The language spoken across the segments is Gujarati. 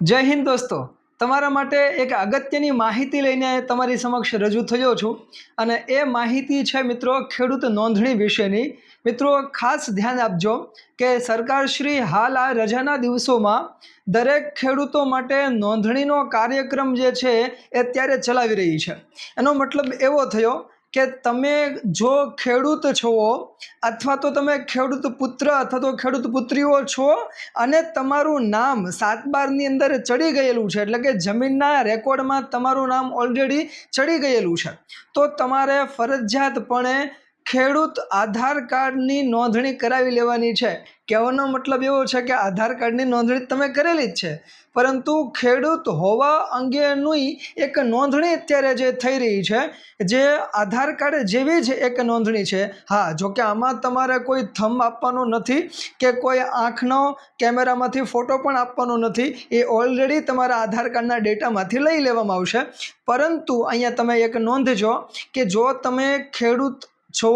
જય હિન્દ દોસ્તો. તમારા માટે એક અગત્યની માહિતી લઈને તમારી સમક્ષ રજૂ થયો છું અને એ માહિતી છે મિત્રો ખેડૂત નોંધણી વિશેની. મિત્રો ખાસ ધ્યાન આપજો કે સરકારશ્રી હાલ આ રજાના દિવસોમાં દરેક ખેડૂતો માટે નોંધણીનો કાર્યક્રમ જે છે એ અત્યારે ચલાવી રહી છે. એનો મતલબ એવો થયો કે તમે જો ખેડૂત છો, અથવા તો તમે ખેડૂત પુત્ર અથવા તો ખેડૂત પુત્રીઓ છો અને તમારું નામ સાત બારની અંદર ચડી ગયેલું છે, એટલે કે જમીનના રેકોર્ડમાં તમારું નામ ઓલરેડી ચડી ગયેલું છે, તો તમારે ફરજિયાતપણે ખેડૂત આધાર કાર્ડની નોંધણી કરાવી લેવાની છે. કહેવાનો મતલબ એવો છે કે આધાર કાર્ડની નોંધણી તમે કરેલી જ છે. પરંતુ ખેડૂત હોવા અંગેની એક નોંધણી અત્યારે જે થઈ રહી છે, જે આધાર કાર્ડ જેવી જ એક નોંધણી છે. હા જોકે આમાં તમારે કોઈ થંબ આપવાનો નથી કે કોઈ આંખનો કેમેરામાંથી ફોટો પણ આપવાનો નથી. એ ઓલરેડી તમારા આધાર કાર્ડના ડેટામાંથી લઈ લેવામાં આવશે. પરંતુ અહીંયા તમે એક નોંધજો કે જો તમે ખેડૂત છો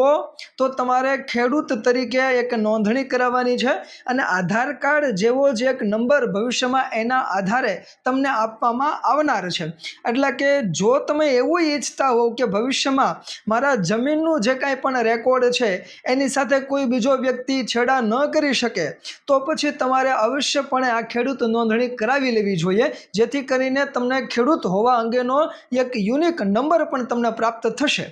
તો તમારે ખેડૂત તરીકે એક નોંધણી કરાવવાની છે અને આધાર કાર્ડ જેવો જ એક નંબર ભવિષ્યમાં એના આધારે તમને આપવામાં આવનાર છે. એટલે કે જો તમે એવું ઈચ્છતા હોવ કે ભવિષ્યમાં મારા જમીનનું જે કાંઈ પણ રેકોર્ડ છે, એની સાથે કોઈ બીજો વ્યક્તિ છેડા ન કરી શકે, તો પછી તમારે અવશ્યપણે આ ખેડૂત નોંધણી કરાવી લેવી જોઈએ, જેથી કરીને તમને ખેડૂત હોવા અંગેનો એક યુનિક નંબર પણ તમને પ્રાપ્ત થશે.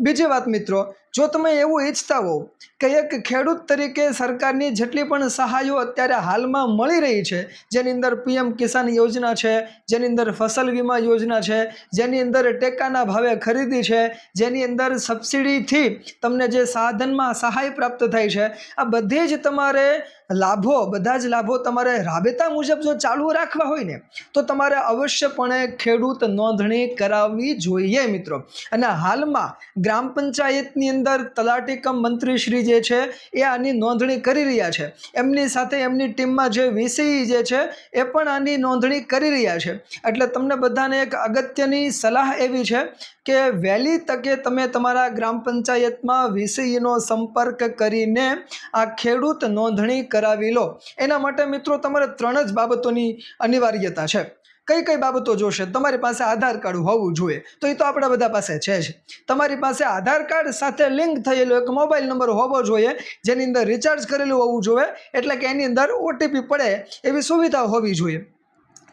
બીજી વાત મિત્રો જો તમે એવું ઈચ્છતા હો કે એક ખેડૂત તરીકે સરકારની જેટલી પણ સહાયો અત્યારે હાલમાં મળી રહી છે, જેની અંદર પીએમ કિસાન યોજના છે, જેની અંદર ફસલ વીમા યોજના છે, જેની અંદર ટેકાના ભાવે ખરીદી છે, જેની અંદર સબસિડીથી તમને જે સાધનમાં સહાય પ્રાપ્ત થાય છે, આ બધી જ તમારે લાભો, બધા જ લાભો તમારે રાબેતા મુજબ જો ચાલુ રાખવા હોય ને, તો તમારે અવશ્યપણે ખેડૂત નોંધણી કરાવવી જોઈએ મિત્રો. અને હાલમાં ગ્રામ પંચાયતની અંદર તલાટી કમ મંત્રીશ્રી જે છે, એ આની નોંધણી કરી રહ્યા છે. એમની સાથે એમની ટીમમાં જે વીસીઈ જે છે, એ પણ આની નોંધણી કરી રહ્યા છે. એટલે તમને બધાને એક અગત્યની સલાહ એવી છે કે વહેલી તકે તમે તમારા ગ્રામ પંચાયતમાં વીસીઈનો સંપર્ક કરીને આ ખેડૂત નોંધણી કરાવી લો. એના માટે મિત્રો તમારે ત્રણ જ બાબતોની અનિવાર્યતા છે. કઈ કઈ બાબતો જોશે? તમારી પાસે આધાર કાર્ડ હોવું જોઈએ. તો એ તો આપણા બધા પાસે છે જ. તમારી પાસે આધાર કાર્ડ સાથે લિંક થયેલો એક મોબાઈલ નંબર હોવો જોઈએ, જેની અંદર રિચાર્જ કરેલું હોવું જોઈએ, એટલે કે એની અંદર ઓટીપી પડે એવી સુવિધા હોવી જોઈએ.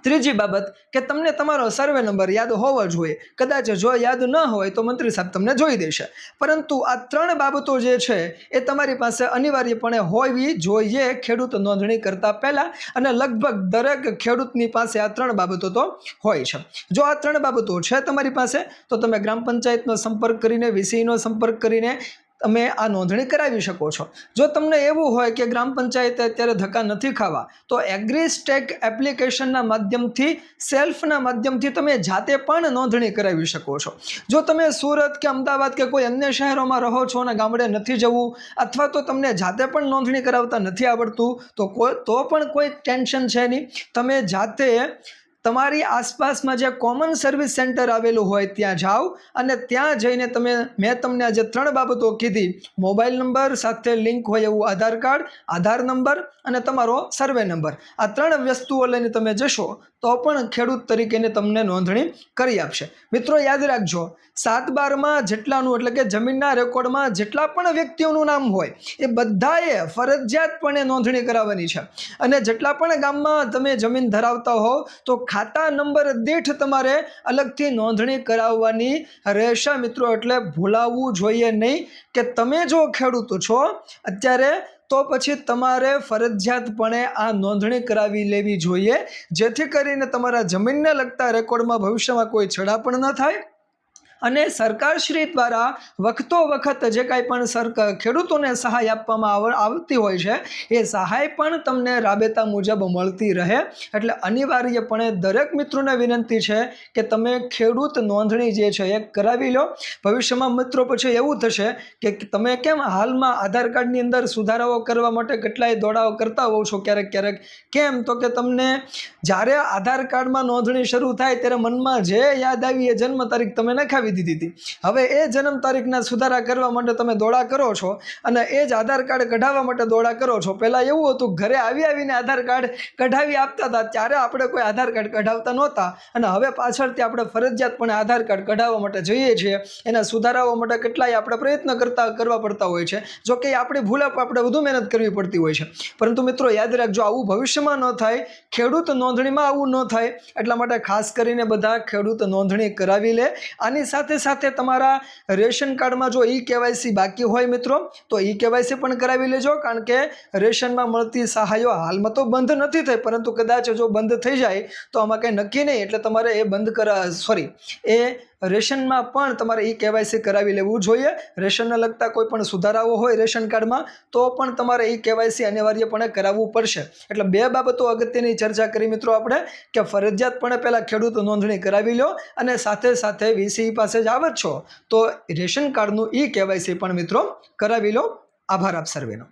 ત્રીજી બાબત કે તમને તમારો સર્વે નંબર યાદ હોવો જોઈએ. કદાચ જો યાદ ન હોય તો મંત્રી સાહેબ તમને જોઈ દેશે. પરંતુ આ ત્રણ બાબતો જે છે એ તમારી પાસે અનિવાર્યપણે હોવી જોઈએ ખેડૂત નોંધણી કરતાં પહેલાં અને લગભગ દરેક ખેડૂતની પાસે આ ત્રણ બાબતો તો હોય છે. જો આ ત્રણ બાબતો છે તમારી પાસે, તો તમે ગ્રામ પંચાયતનો સંપર્ક કરીને, વીસીનો સંપર્ક કરીને તમે આ નોંધણી કરાવી શકો છો. જો તમને એવું હોય કે ગ્રામ પંચાયતે અત્યારે ધક્કા નથી ખાવા, તો એગ્રીસ્ટેક એપ્લિકેશનના માધ્યમથી, સેલ્ફના માધ્યમથી તમે જાતે પણ નોંધણી કરાવી શકો છો. જો તમે સુરત કે અમદાવાદ કે કોઈ અન્ય શહેરોમાં રહો છો અને ગામડે નથી જવું, અથવા તો તમને જાતે પણ નોંધણી કરાવતા નથી આવડતું, તો કોઈ, તો પણ કોઈ ટેન્શન છે નહીં. તમે જાતે તમારી આસપાસમાં જે કોમન સર્વિસ સેન્ટર આવેલું હોય, ત્યાં જાઓ અને ત્યાં જઈને તમે, મેં તમને આજે ત્રણ બાબતો કીધી. મોબાઈલ નંબર સાથે લિંક હોય એવું આધાર કાર્ડ, આધાર નંબર અને તમારો સર્વે નંબર આ ત્રણ વસ્તુઓ લઈને તમે જશો તો પણ ખેડૂત તરીકેને તમને નોંધણી કરી આપશે. મિત્રો, યાદ રાખજો, સાત બારમાં જેટલાનું એટલે કે જમીનના રેકોર્ડમાં જેટલા પણ વ્યક્તિઓનું નામ હોય, એ બધાએ ફરજિયાતપણે નોંધણી કરાવવાની છે. અને જેટલા પણ ગામમાં તમે જમીન ધરાવતા હો, તો ખાતા નંબર દીઠ તમારે અલગથી નોંધણી કરાવવાની રહેશે મિત્રો. એટલે ભૂલાવવું જોઈએ નહીં કે તમે જો ખેડૂત છો, અત્યારે તો પછી તમારે ફરજિયાતપણે આ નોંધણી કરાવી લેવી જોઈએ. જેથી કરીને તમારા જમીનને લગતા રેકોર્ડમાં ભવિષ્યમાં કોઈ છડાપણ ન થાય. અને સરકારશ્રી દ્વારા વખતો વખત જે કાંઈ પણ સરકાર ખેડૂતોને સહાય આપવામાં આવ, આવતી હોય છે, એ સહાય પણ તમને રાબેતા મુજબ મળતી રહે. એટલે અનિવાર્યપણે દરેક મિત્રોને વિનંતી છે કે તમે ખેડૂત નોંધણી જે છે એ કરાવી લો. ભવિષ્યમાં મિત્રો પછી એવું થશે કે તમે કેમ હાલમાં આધાર કાર્ડની અંદર સુધારાઓ કરવા માટે કેટલાય દોડાઓ કરતા હોવ છો ક્યારેક ક્યારેક? કેમ? તો કે તમને જ્યારે આધાર કાર્ડમાં નોંધણી શરૂ થાય ત્યારે મનમાં જે યાદ આવી એ જન્મ તારીખ તમે નખાવી કરાવી દીધી હતી. હવે એ જન્મ તારીખના સુધારા કરવા માટે તમે દોડા કરો છો અને એ જ આધાર કાર્ડ કઢાવવા માટે દોડા કરો છો. પહેલાં એવું હતું, ઘરે આવી આવીને આધાર કાર્ડ કઢાવી આપતા હતા, ત્યારે આપણે કોઈ આધાર કાર્ડ કઢાવતા નહોતા. અને હવે પાછળથી આપણે ફરજિયાતપણે આધાર કાર્ડ કઢાવવા માટે જઈએ છીએ. એના સુધારાઓ માટે કેટલાય આપણે પ્રયત્ન કરતા કરવા પડતા હોય છે. જો કે આપણી ભૂલ આપ- આપણે વધુ મહેનત કરવી પડતી હોય છે. પરંતુ મિત્રો, યાદ રાખજો, આવું ભવિષ્યમાં ન થાય. ખેડૂત નોંધણીમાં આવું ન થાય. એટલા માટે ખાસ કરીને બધા ખેડૂત નોંધણી કરાવી લે. આની સાથે સાથે સાથે તમારા રેશન કાર્ડમાં જો ઈ કેવાયસી બાકી હોય મિત્રો, તો ઈ કેવાયસી પણ કરાવી લેજો, કારણ કે રેશનમાં મળતી સહાયો હાલમાં તો બંધ નથી થઈ, પરંતુ કદાચ જો બંધ થઈ જાય, તો આમાં કંઈ નક્કી નહીં, એટલે તમારે એ બંધ કરા, સોરી, એ રેશનમાં પણ તમારે ઈ કેવાયસી કરાવી લેવું જોઈએ. રેશનને લગતા કોઈ પણ સુધારાઓ હોય રેશન કાર્ડમાં, તો પણ તમારે ઈ કેવાયસી અનિવાર્યપણે કરાવવું પડશે. એટલે બે બાબતો અગત્યની ચર્ચા કરી મિત્રો આપણે, કે ફરજિયાતપણે પહેલાં ખેડૂત નોંધણી કરાવી લો, અને સાથે સાથે વીસી પાસે જ આવે છો. તો રેશન કાર્ડનું ઈ કેવાયસી પણ મિત્રો કરાવી લો. આભાર આપ સર્વેનો.